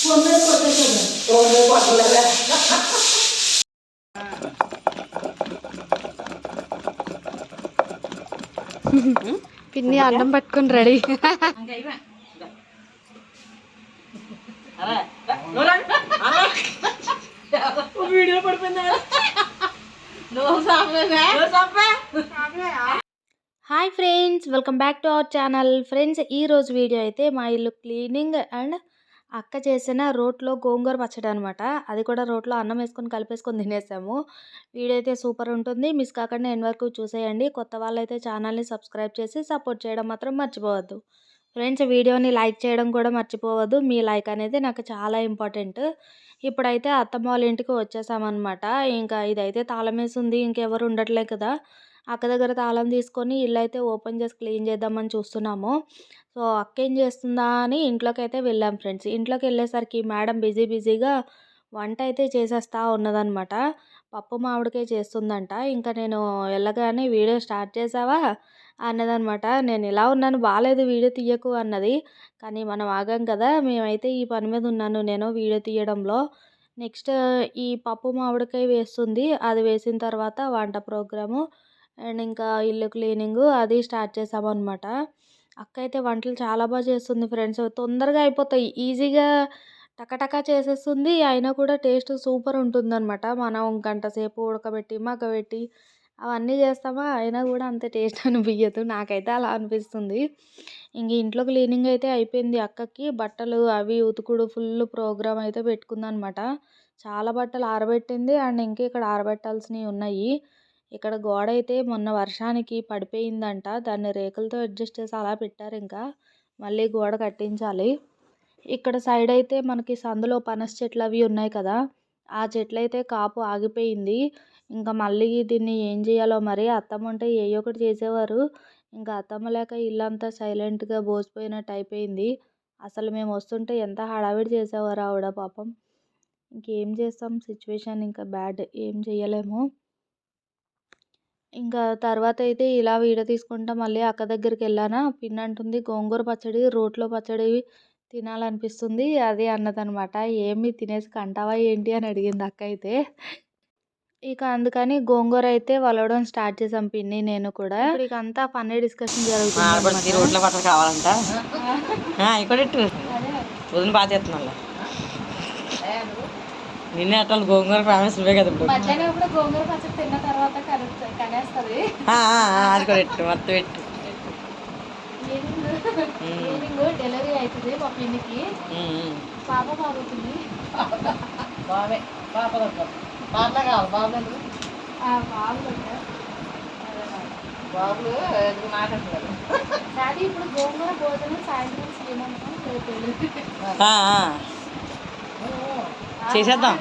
Phone మీద కొట్టేసాడు phone కొట్టలేదా పిన్ని అన్నం పట్టుకొని రెడీ వీడియో పడిపోయిందా నువ్వు సాంపే సాంపే hi friends welcome back to our channel friends ఈ రోజు వీడియో అయితే మా ఇల్లు క్లీనింగ్ అండ్ అక్క చేసిన రోట్లో గోంగూర పచ్చడి అనమాట అది కూడా రోట్లో అన్నం వేసుకొని కలిపేసుకొని తినేసాము. వీడియో అయితే సూపర్ ఉంటుంది. మిస్ కాకుండా ఎన్ వరకు చూసేయండి. కొత్త వాళ్ళైతే ఛానల్ని సబ్స్క్రైబ్ చేసి సపోర్ట్ చేయడం మాత్రం మర్చిపోవద్దు. ఫ్రెండ్స్ వీడియోని లైక్ చేయడం కూడా మర్చిపోవద్దు. మీ లైక్ అనేది నాకు చాలా ఇంపార్టెంట్ ఇప్పుడైతే అత్తమ్మ వాళ్ళ ఇంటికి వచ్చేసామన్నమాట. ఇంకా ఇదైతే తాళం వేసి ఉంది. ఇంకెవరు ఉండట్లే కదా. అక్క దగ్గర తాళం తీసుకొని ఇల్లు అయితే ఓపెన్ చేసి క్లీన్ చేద్దామని చూస్తున్నాము. సో అక్క ఏం చేస్తుందా అని ఇంట్లోకి అయితే వెళ్ళాం ఫ్రెండ్స్. ఇంట్లోకి వెళ్ళేసరికి మేడం బిజీ బిజీగా వంట అయితే చేసేస్తా ఉన్నదనమాట పప్పు మామిడికాయ చేస్తుందంట. ఇంకా నేను వెళ్ళగానే వీడియో స్టార్ట్ చేసావా అన్నదనమాట నేను ఇలా ఉన్నాను బాగాలేదు వీడియో తీయకు అన్నది. కానీ మనం ఆగాం కదా మేమైతే ఈ పని మీద ఉన్నాను నేను వీడియో తీయడంలో. నెక్స్ట్ ఈ పప్పు మామిడికాయ వేస్తుంది. అది వేసిన తర్వాత వంట ప్రోగ్రాము. అండ్ ఇంకా ఇల్లు క్లీనింగ్ అది స్టార్ట్ చేసామన్నమాట. అక్క అయితే వంటలు చాలా బాగా చేస్తుంది ఫ్రెండ్స్. తొందరగా అయిపోతాయి. ఈజీగా టకటకా చేసేస్తుంది. అయినా కూడా టేస్ట్ సూపర్ ఉంటుందన్నమాట. మనం గంట సేపు ఉడకబెట్టి మగ్గబెట్టి అవన్నీ చేస్తామా? అయినా కూడా అంత టేస్ట్ అనిపించదు నాకైతే అలా అనిపిస్తుంది. ఇంక ఇంట్లో క్లీనింగ్ అయితే అయిపోయింది అక్కకి. బట్టలు అవి ఉతుకుడు ఫుల్ ప్రోగ్రామ్ అయితే పెట్టుకుందనమాట చాలా బట్టలు ఆరబెట్టింది అండ్ ఇంకా ఇక్కడ ఆరబెట్టాల్సినవి ఉన్నాయి. ఇక్కడ గోడ అయితే మొన్న వర్షానికి పడిపోయిందంట. దాన్ని రేకులతో అడ్జస్ట్ చేసి అలా పెట్టారు ఇంకా. మళ్ళీ గోడ కట్టించాలి. ఇక్కడ సైడ్ అయితే మనకి సందులో పనస చెట్లు అవి ఉన్నాయి కదా. ఆ చెట్లు అయితే కాపు ఆగిపోయింది. ఇంకా మళ్ళీ దీన్ని ఏం చేయాలో మరి అత్తమ్మ ఉంటే ఏ ఒకటి చేసేవారు. ఇంకా అత్తమ్మ లేక ఇల్లంతా సైలెంట్గా బోసిపోయినట్టు అయిపోయింది. అసలు మేము వస్తుంటే ఎంత హడావిడి చేసేవారు ఆవిడ పాపం. ఇంకేం చేస్తాం? సిచ్యువేషన్ ఇంకా బ్యాడ్. ఏం చేయలేము ఇంకా తర్వాత అయితే ఇలా వీడియో తీసుకుంటా మళ్ళీ అక్క దగ్గరికి వెళ్ళానా. పిన్ అంటుంది గోంగూర పచ్చడి రోట్లో పచ్చడి తినాలనిపిస్తుంది అది అన్నదనమాట. ఏమి తినేసి కంటావా ఏంటి? అని అడిగింది అక్క అయితే. ఇక అందుకని గోంగూర అయితే వలవడం స్టార్ట్ చేసాం పిన్ని నేను కూడా. ఇక అంతా ఫన్నీ డిస్కషన్ జరుగుతుంది రోడ్ల కావాలంట. ఇక్కడ బాగా నిన్నే అట్లా గోంగూర ఫేమస్ ఇవే కదా ఇప్పుడు. మధ్యాహ్నం ఇప్పుడు గోంగూర పచ్చడి తిన్న తర్వాత కనేస్తుంది. ఆ, ఆ, ఆ, అది కూడా పెట్టు మొత్తం పెట్టు. ఈవినింగ్ డెలివరీ అవుతుంది మా పిన్నికి. పాప బాగుతుంది బాబే పాప పాప కావాలి బాబు బాబు బాబులు ఎందుకు మాట్లాడుతున్నారు? డాడీ ఇప్పుడు గోంగూర భోజనం సాయంత్రం చేయమంటాం. చేసేద్దాం.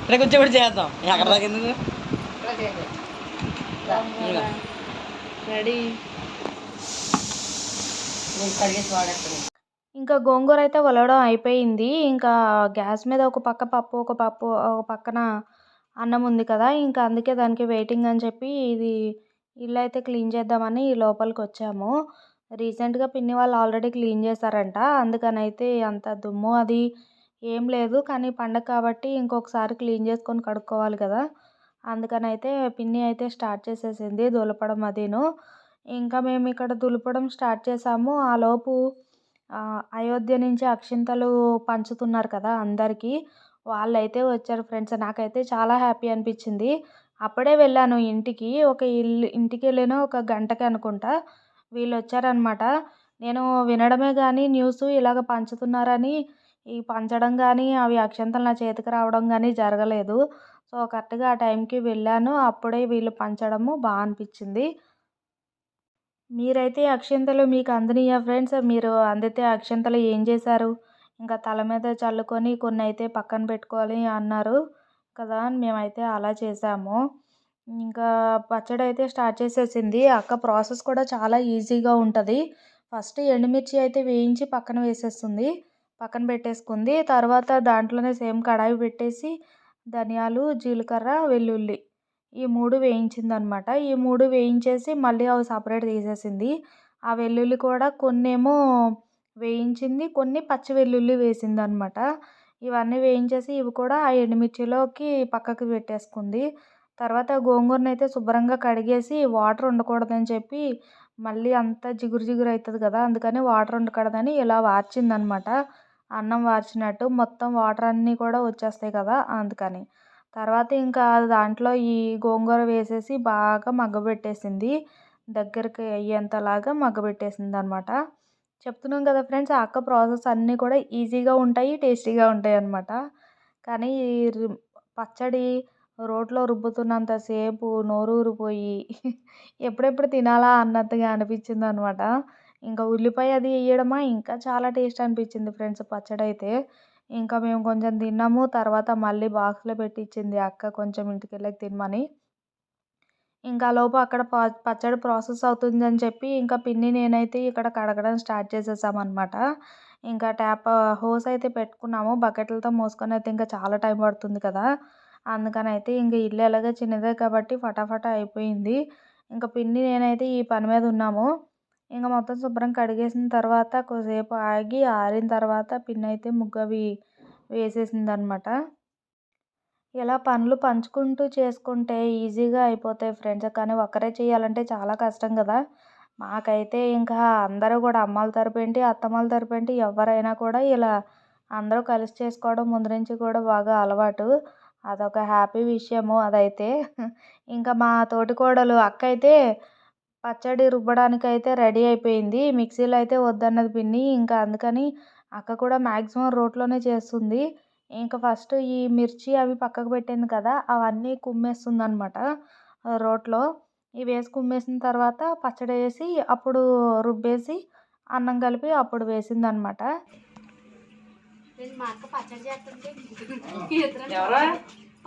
ఇక్కడ కూర్చోబెట్టి చేద్దాం ఎక్కడ ఎందుకు? ఇంకా. రెడీ నేను కడిగేసి వాడేస్తాను. ఇంకా గోంగూర అయితే వలవడం అయిపోయింది. ఇంకా గ్యాస్ మీద ఒక పక్క పప్పు ఒక పప్పు ఒక పక్కన అన్నం ఉంది కదా. ఇంకా అందుకే దానికి వెయిటింగ్ అని చెప్పి ఇది ఇల్లు అయితే క్లీన్ చేద్దామని లోపలికి వచ్చాము. రీసెంట్గా పిన్ని వాళ్ళు ఆల్రెడీ క్లీన్ చేశారంట. అందుకని అయితే అంత దుమ్ము అది ఏం లేదు. కానీ పండగ కాబట్టి ఇంకొకసారి క్లీన్ చేసుకొని కడుక్కోవాలి కదా. అందుకని అయితే పిన్ని అయితే స్టార్ట్ చేసేసింది దులపడం అదేను. ఇంకా మేము ఇక్కడ దులపడం స్టార్ట్ చేసాము. ఆ లోపు అయోధ్య నుంచి అక్షింతలు పంచుతున్నారు కదా అందరికీ. వాళ్ళైతే వచ్చారు ఫ్రెండ్స్. నాకైతే చాలా హ్యాపీ అనిపించింది. అప్పుడే వెళ్ళాను ఇంటికి. ఒక ఇల్లు ఇంటికి వెళ్ళిన ఒక గంటకి అనుకుంటా వీళ్ళు వచ్చారనమాట నేను వినడమే కానీ న్యూస్ ఇలాగ పంచుతున్నారని ఈ పంచడం కానీ అవి అక్షంతలు నా చేతికి రావడం కానీ జరగలేదు. సో కరెక్ట్గా ఆ టైంకి వెళ్ళాను. అప్పుడే వీళ్ళు పంచడము బాగా అనిపించింది. మీరైతే అక్షింతలు మీకు అందినయా ఫ్రెండ్స్? మీరు అందితే అక్షింతలు ఏం చేశారు? ఇంకా తల మీద చల్లుకొని కొన్ని అయితే పక్కన పెట్టుకోవాలి అన్నారు కదా మేమైతే అలా చేసాము ఇంకా పచ్చడి అయితే స్టార్ట్ చేసేసింది. అక్క ప్రాసెస్ కూడా చాలా ఈజీగా ఉంటుంది. ఫస్ట్ ఎండుమిర్చి అయితే వేయించి పక్కన వేసేస్తుంది. పక్కన పెట్టేసుకుంది. తర్వాత దాంట్లోనే సేమ్ కడాయి పెట్టేసి ధనియాలు జీలకర్ర వెల్లుల్లి ఈ మూడు వేయించింది అనమాట ఈ మూడు వేయించేసి మళ్ళీ అవి సపరేట్ తీసేసింది. ఆ వెల్లుల్లి కూడా కొన్నేమో వేయించింది కొన్ని పచ్చి వెల్లుల్లి వేసింది అనమాట ఇవన్నీ వేయించేసి ఇవి కూడా ఆ ఎండుమిర్చిలోకి పక్కకి పెట్టేసుకుంది. తర్వాత గోంగూరను అయితే శుభ్రంగా కడిగేసి వాటర్ ఉండకూడదని చెప్పి మళ్ళీ అంతా జిగురు జిగురు అవుతుంది కదా అందుకని వాటర్ ఉండకూడదని ఇలా వార్చిందనమాట. అన్నం వార్చినట్టు మొత్తం వాటర్ అన్నీ కూడా వచ్చేస్తాయి కదా అందుకని. తర్వాత ఇంకా దాంట్లో ఈ గోంగూర వేసేసి బాగా మగ్గబెట్టేసింది. దగ్గరికి అయ్యేంతలాగా మగ్గబెట్టేసింది అనమాట చెప్తున్నాం కదా ఫ్రెండ్స్ ఆ అక్క ప్రాసెస్ అన్నీ కూడా ఈజీగా ఉంటాయి టేస్టీగా ఉంటాయి అన్నమాట. కానీ ఈ రు- పచ్చడి రోట్లో రుబ్బుతున్నంతసేపు నోరు ఊరిపోయి ఎప్పుడెప్పుడు తినాలా అన్నట్టుగా అనిపించింది అనమాట ఇంకా ఉల్లిపాయ అది వేయడమా ఇంకా చాలా టేస్ట్ అనిపించింది ఫ్రెండ్స్ పచ్చడి అయితే ఇంకా మేము కొంచెం తిన్నాము తర్వాత మళ్ళీ బాక్స్లో పెట్టి ఇచ్చింది అక్క కొంచెం ఇంటికి వెళ్ళి తినమని. ఇంకా లోపు అక్కడ ప పచ్చడి ప్రాసెస్ అవుతుందని చెప్పి ఇంకా పిన్ని నేనైతే ఇక్కడ కడగడం స్టార్ట్ చేసేసామన్నమాట. ఇంకా ట్యాప్ హోస్ అయితే పెట్టుకున్నాము బకెట్లతో మోసుకొని అయితే ఇంకా చాలా టైం పడుతుంది కదా. అందుకని అయితే ఇంకా ఇల్లు ఎలాగో చిన్నదే కాబట్టి ఫటాఫటా అయిపోయింది. ఇంకా పిన్ని నేనైతే ఈ పని మీద ఉన్నాము. ఇంకా మొత్తం శుభ్రం కడిగేసిన తర్వాత కొద్దిసేపు ఆగి ఆరిన తర్వాత పిన్ అయితే ముగ్గు అవి వేసేసింది అనమాట ఇలా పనులు పంచుకుంటూ చేసుకుంటే ఈజీగా అయిపోతాయి ఫ్రెండ్స్. కానీ ఒక్కరే చేయాలంటే చాలా కష్టం కదా. మాకైతే ఇంకా అందరూ కూడా అమ్మల తరపు ఏంటి అత్తమ్మల తరపు ఏంటి ఎవరైనా కూడా ఇలా అందరూ కలిసి చేసుకోవడం ముందు నుంచి కూడా బాగా అలవాటు. అదొక హ్యాపీ విషయము అదైతే. ఇంకా మా తోటి కోడలు అక్క అయితే పచ్చడి రుబ్బడానికి అయితే రెడీ అయిపోయింది. మిక్సీలో అయితే వద్దన్నది పిన్ని. ఇంకా అందుకని అక్క కూడా మ్యాక్సిమం రోట్లోనే చేస్తుంది. ఇంకా ఫస్ట్ ఈ మిర్చి అవి పక్కకు పెట్టింది కదా అవన్నీ కుమ్మేస్తుంది అనమాట రోట్లో. ఇవి వేసి కుమ్మేసిన తర్వాత పచ్చడి వేసి అప్పుడు రుబ్బేసి అన్నం కలిపి అప్పుడు వేసింది అనమాట మా అక్క పచ్చడి చేస్తుంటే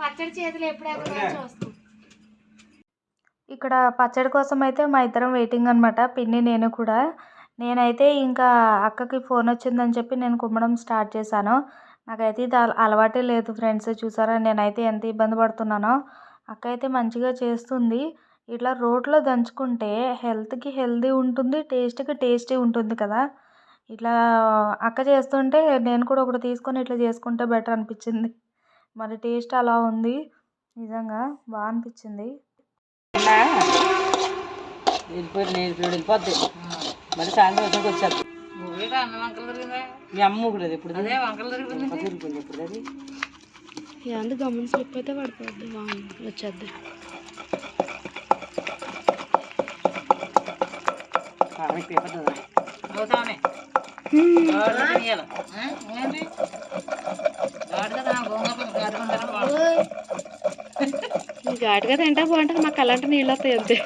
పచ్చడి చేతులు ఎప్పుడు ఎక్కడ చూస్తాం. ఇక్కడ పచ్చడి కోసం అయితే మా ఇద్దరం వెయిటింగ్ అనమాట పిన్ని నేను కూడా. నేనైతే ఇంకా అక్కకి ఫోన్ వచ్చిందని చెప్పి నేను కుమ్మడం స్టార్ట్ చేశాను. నాకైతే ఇది అల- అలవాటే లేదు ఫ్రెండ్స్ చూసారా? నేనైతే ఎంత ఇబ్బంది పడుతున్నానో. అక్క అయితే మంచిగా చేస్తుంది. ఇట్లా రోట్లో దంచుకుంటే హెల్త్కి హెల్తీ ఉంటుంది టేస్ట్కి టేస్టీ ఉంటుంది కదా. ఇట్లా అక్క చేస్తుంటే నేను కూడా ఒకటి తీసుకొని ఇట్లా చేసుకుంటే బెటర్ అనిపించింది. మరి టేస్ట్ అలా ఉంది. నిజంగా బాగా అనిపించింది. వెళ్ళిపోయి నేను వెళ్ళిపోద్ది. మళ్ళీ సాయంత్రం వచ్చాక వచ్చేది మీ అమ్మ కూడా అది ఇప్పుడు తిరిగిపోయింది ఇప్పుడు అది? ఎందుకు గమని స్లిప్ అయితే పడిపోద్ది వచ్చేద్ది. పేపర్ అవుతానే ఘాటుగా తింటా బాగుంటుంది. మాకు అలాంటి నీళ్ళు వస్తాయి అంతే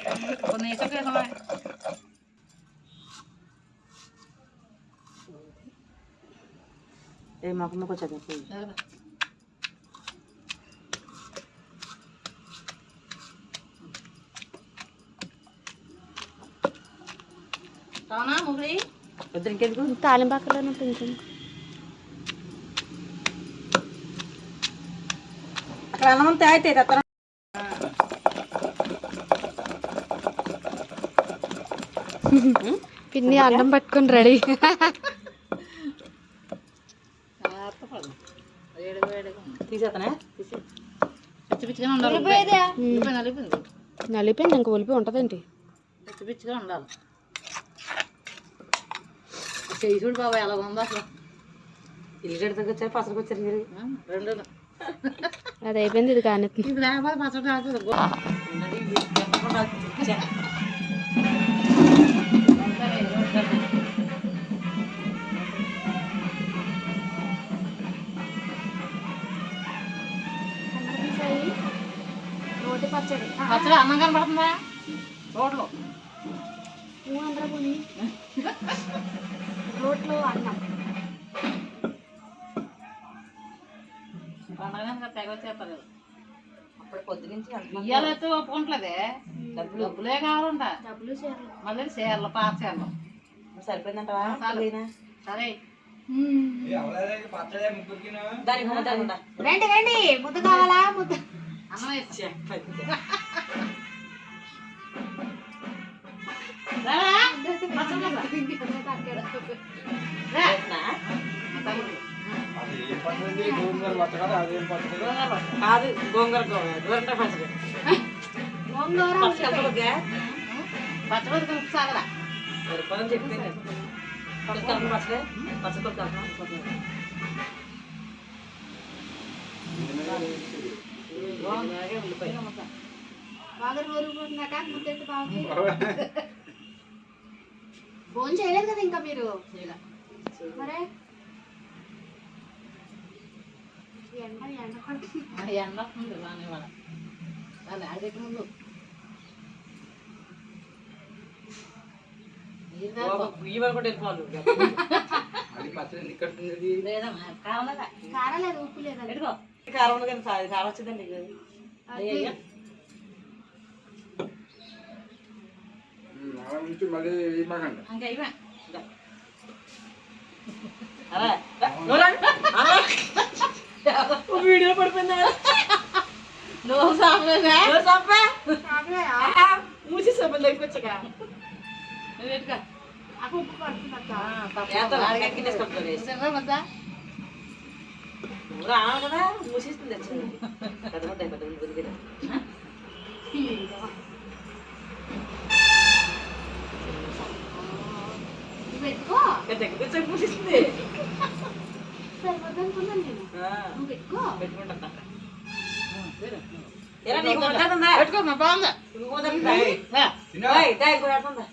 ఏ తాలింపాకలోనే అక్కడ అన్నం తాగితే పిన్ని అన్నం పట్టుకొని రెడీ నలిపింది నలిపోయింది ఇంక ఒలిపి ఉంటుందేంటి పిచ్చి పిచ్చిగా ఉండాలి చెయ్యి చూడు బాబా ఎలా ఉందో అసలు ఇల్లు కడితే వచ్చారు పసరికి వచ్చారు మీరు రెండు అది అయిపోయింది ఇది కానీ ఇది లేకపోతే పచ్చడి అన్నం కనపడుతుందా? రోడ్లు. రోట్లో అన్నం. పండగ తెగ వచ్చేస్తారు అప్పుడు పొద్దు నుంచి ఇయ్యాలైతే ఒప్పుకుంటలేదే డబ్బులే. కావాలంట. డబ్బులు మళ్ళీ చీరలు పాత చీరలు సరిపోయిందంటవా? పోయినా సరే. రండి రండి. ముద్ద కావాలా? ముద్ద. అన్నం వేసి. కదా అదేం పచ్చడి కాదు గోంగూర గోరంట పచ్చడి గోంగూర పచ్చడి సాగరా సరిపోదని చెప్తే నేను. పచ్చడి పచ్చడి పచ్చడి బాగా ఊరిపోతున్నాక ముద్దెట్టు బాగుంది ఫోన్ చేయలేదు కదా ఇంకా మీరు? మరే? ఎండ ఎండ పడుతుంది ఎండ వస్తుంది బాగానే వాళ్ళ వాళ్ళు ఆడేకి ముందు కారం లేదు? ఉప్పు లేదండి కారం కారం వచ్చిందండి నీకు అది అలా నుంచి మళ్ళీ ఇవ్వకండి ఇంకా ఇవే అరే వీడియో పడిపోయిందా సాంబలేదా ఎవరు చంపా కాదులే, మూసి సబ్బులు దగ్గరకొచ్చాక నువ్వు పెట్టుకో ఉప్పు పడుతుంది కదా మూసేస్తుంది వచ్చింది పెద్ద ముద్ద పెద్ద ముద్ద బతికిరా. నువ్వు పెట్టుకో పెద్ద దగ్గరికి వచ్చాక మూసేస్తుంది సరిపోద్ది అనుకున్నాను నేను ఆ, నువ్వు పెట్టుకో పెట్టుకుంటా ఏరా నీకు ముద్ద ఉందా? పెట్టుకో మా బాగుందా